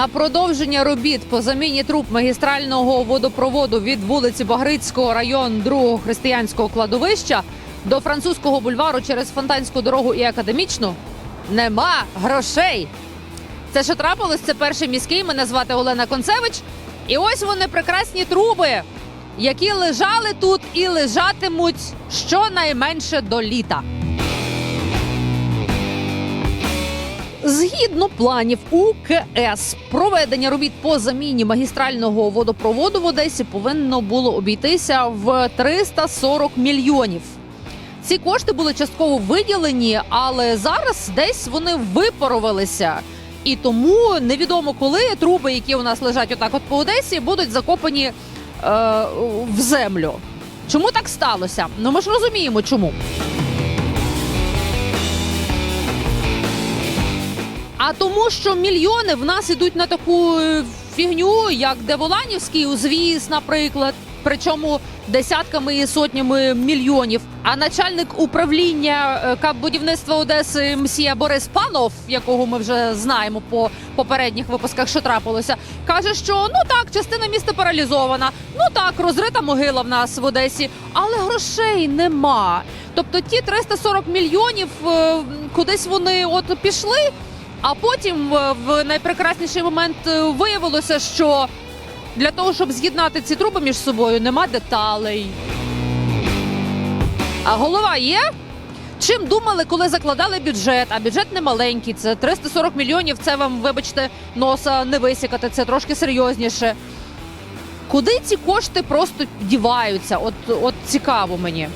На продовження робіт по заміні труб магістрального водопроводу від вулиці Багрицького район другого християнського кладовища до французького бульвару через фонтанську дорогу і академічну нема грошей. Це що трапилось? Це перший міський. Мене звати Олена Концевич. І ось вони прекрасні труби, які лежали тут і лежатимуть щонайменше до літа. Згідно планів УКС, проведення робіт по заміні магістрального водопроводу в Одесі повинно було обійтися в 340 мільйонів. Ці кошти були частково виділені, але зараз десь вони випарувалися. І тому невідомо коли труби, які у нас лежать отак от по Одесі, будуть закопані е, в землю. Чому так сталося? Ну ми ж розуміємо, чому. А тому, що мільйони в нас ідуть на таку е, фігню, як Деволанівський узвіз, наприклад. Причому десятками і сотнями мільйонів. А начальник управління е, КАП будівництва Одеси МСія Борис Панов, якого ми вже знаємо по попередніх випусках, що трапилося, каже, що ну так, частина міста паралізована. Ну так, розрита могила в нас в Одесі, але грошей нема. Тобто ті 340 мільйонів е, кудись вони от пішли. А потім е, в найпрекрасніший момент е, виявилося, що для того, щоб з'єднати ці труби між собою, нема деталей. А голова є? Чим думали, коли закладали бюджет? А бюджет не маленький. Це 340 мільйонів. Це вам, вибачте, носа не висікати. Це трошки серйозніше. Куди ці кошти просто діваються? От, от цікаво мені.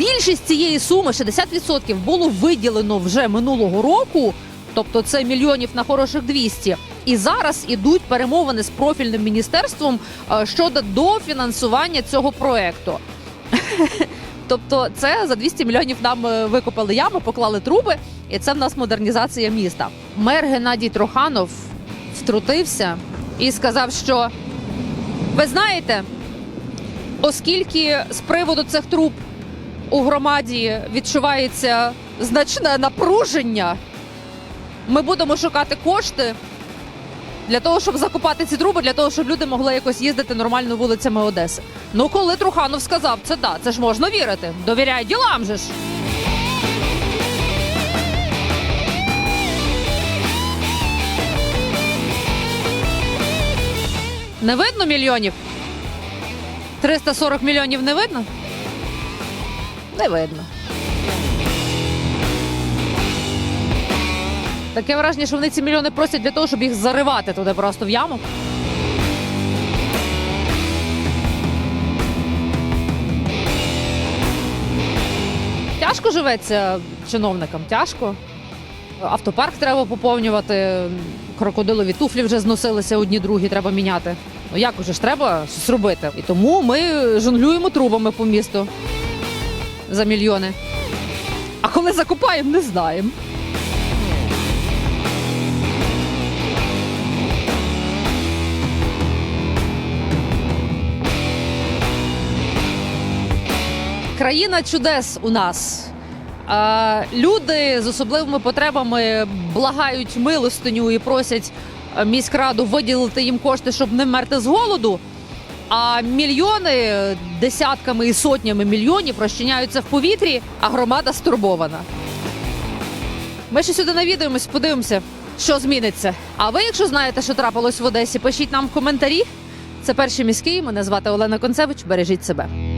Більшість цієї суми, 60%, було виділено вже минулого року, тобто це мільйонів на хороших 200. І зараз ідуть перемовини з профільним міністерством е, щодо дофінансування цього проекту. Тобто, це за 200 мільйонів нам е, викопали ями, поклали труби, і це в нас модернізація міста. Мер Геннадій Троханов втрутився і сказав, що ви знаєте, оскільки з приводу цих труб у громаді відчувається значне напруження. Ми будемо шукати кошти для того, щоб закупати ці труби, для того, щоб люди могли якось їздити нормально вулицями Одеси. Ну, коли Труханов сказав це да, це ж можна вірити. Довіряй ділам же ж. Не видно мільйонів? 340 мільйонів не видно? Не видно. Таке враження, що вони ці мільйони просять для того, щоб їх заривати туди просто в яму. Тяжко живеться чиновникам, тяжко. Автопарк треба поповнювати, крокодилові туфлі вже зносилися одні другі, треба міняти. Ну як уже ж треба щось робити. І тому ми жонглюємо трубами по місту за мільйони. А коли закупаємо, не знаємо. Країна чудес у нас. Е, Люди з особливими потребами благають милостиню і просять міськраду виділити їм кошти, щоб не вмерти з голоду. А мільйони десятками і сотнями мільйонів розчиняються в повітрі, а громада стурбована. Ми ще сюди навідуємось, подивимося, що зміниться. А ви, якщо знаєте, що трапилось в Одесі, пишіть нам в коментарі. Це перший міський. Мене звати Олена Концевич. Бережіть себе.